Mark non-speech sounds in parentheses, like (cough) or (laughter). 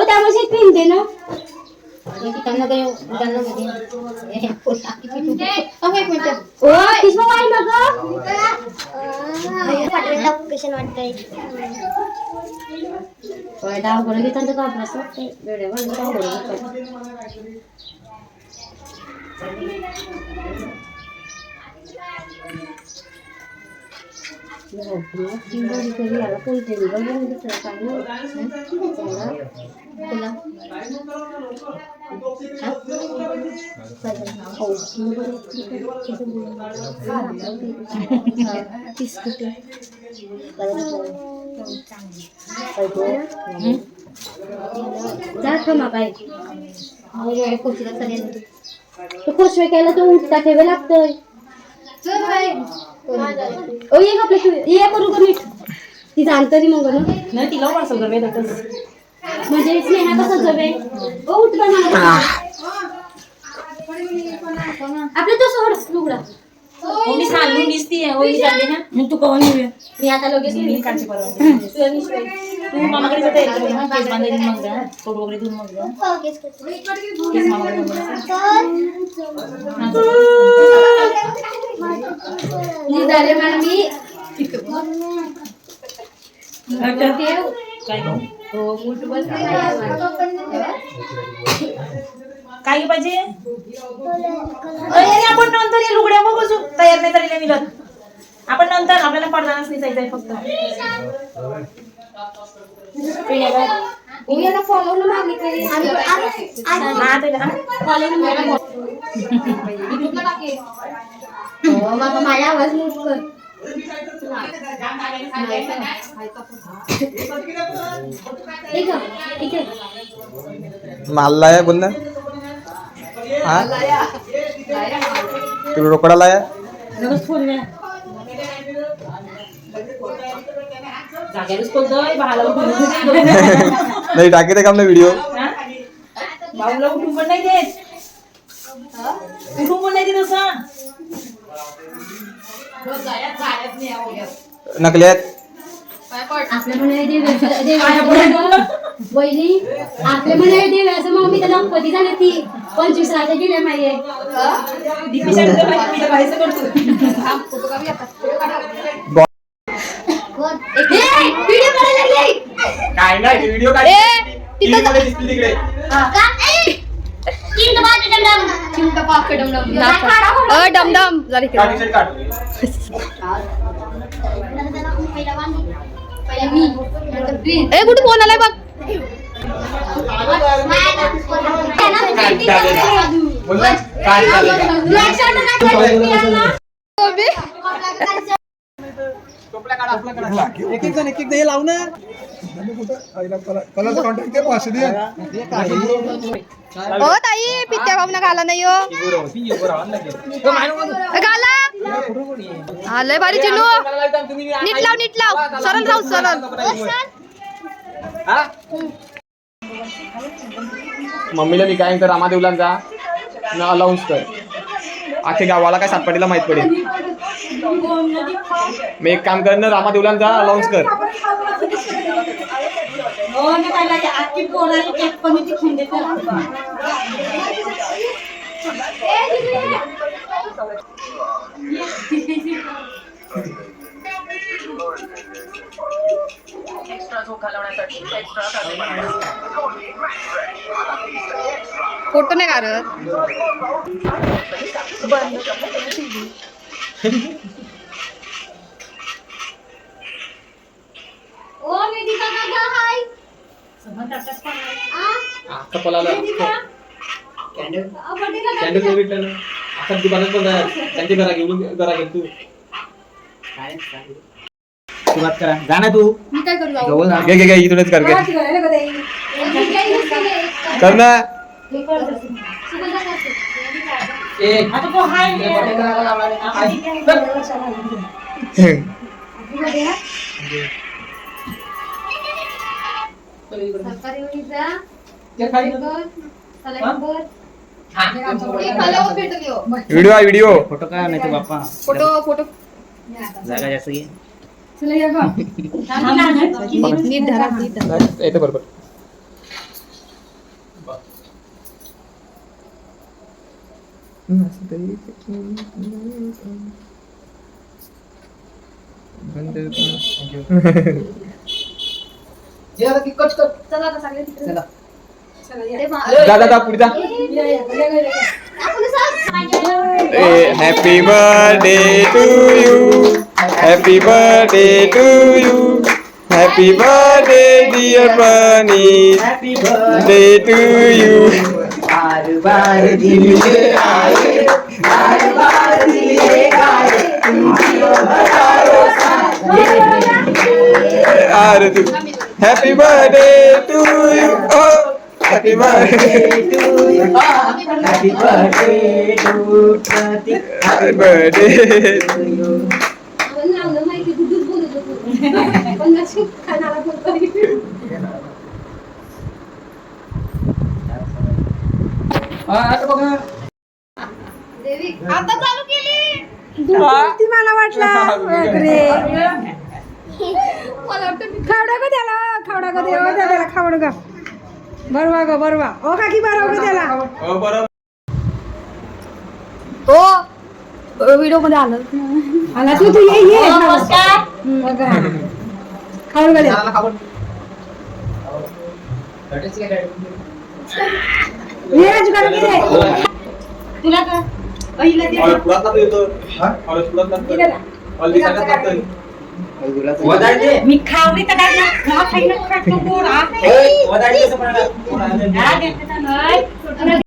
ओ त्यामध्ये पिन दे ना. त्यांना ते त्यांना मध्ये एक मिनिट ओ वाई वाटतंय डाव घेतात का चिंबोरी करी आला दुसरं जा थांबा बाई. वेळ कोचिला चालेल तू केला तू उठता ठेवे लागतोय. ओ ये आपल्या तू ये करू का नीट ती जाणतरी मग ना नाही तिला कर वेदातच म्हणजे स्नेहा कसं जवे ओ उठ बना आपलं तो सोड लुगडा मी सांगून दिसती ओली चालली ना. मग तू कवन येऊया मी आता लगेच मी काढची परवा तू मामाकडे जाता ना केस बांधायची मग जा. वगैरे धुवून मग जा. केस मामाकडे जा. मी काय? हो मुठभर काय पाहिजे? अरे आपण नंतर ये लुगड्या बघ तयार नाही झालेल्या मिळत. आपण नंतर आपल्याला पडदानच निसायचंय फक्त. याला फॉलो न मागितले माझा आवाज कर. ठीक आहे ठीक आहे माल लाया बोल ना हा तू रोकडा लाया जाग्यावरच बोलतोय भाला उठून (laughs) नाही टाकी ते काम ना व्हिडिओ हा? भाऊला उठून पण नाही देत. उठून पण नाही देत असं. नकली आहेत. आपल्या म्हणे देव असं. मग मी त्याला गणपती झाले ती? पंचवीस राहते दिले माहिती दीपीच्या घरी बाई- मी तर बाईचं करतो व्हिडिओ करायला लागली काय नाही. व्हिडिओ काढ दिसली तिकडे. डमडम. जरा इकडे. काढ टी-शर्ट काढ ए कुठे फोन आलाय बघ. बोल ना, काय चालेल एक एक जण एक एक हे लाव ओ ताई पित्या भाऊ ना घाला नाही हो. घाला. आलय भारी चिनू नीट लाव नीट लाव. सरळ राहू सरळ. मम्मीला मी काय कर रामादेवलांचा न अलाउन्स कर. आखे गावाला काय सातपाटीला माहीत पडेल. मी एक काम कर ना रामादेवलांचा अलाउन्स कर. हो ना काय लागे आखी पोराला केक पण ती खाऊन देते फोटो नाही काढत ओ वेदिका काका हाय अख्खा पलाला कॅन्डल? कॅन्डल तो भेटलं ना. अख्खा दुकानात पण जाय त्यांची घरा घेऊन घरा घे तू. सुरुवात करा. जा ना तू. मी काय करू जाऊ? जवळ जा. घे घे घे. इथूनच कर घे. कर ना. आता तो हाय. व्हिडिओ आहे व्हिडिओ. फोटो काय नाही ते बाप्पा? फोटो फोटो जागा जास्त घे. नीट धरा बरोबर. (laughs) चला आता सगळे तिकडे. चला, ये. जा जा जा पुढे जा. Happy birthday to you happy birthday to you happy birthday dear bunny happy day to you बार बार दिले आए बार बार दिले गाए आर तू happy birthday to you O happy birthday to you happy birthday to Pratik happy birthday बोलतोय देवी आता चालू केली. ती मला वाटला? मला वाटतं खावडा का त्याला खावडा का दे ओ द्या त्याला खावडा का बरवा ग बरवा ओ काकी बरवा का त्याला. हो बरोबर ओ व्हिडिओमध्ये आलं. आला तू तू ये ये. खावड का द्या ये राजू का? दे. तुला का पहिला और पुरात येतो पुरात ना और दिसायला ना वदाळ दे मी खावली तर काय ना मला खाई ना